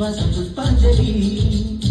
विश्वास पुष्पांजली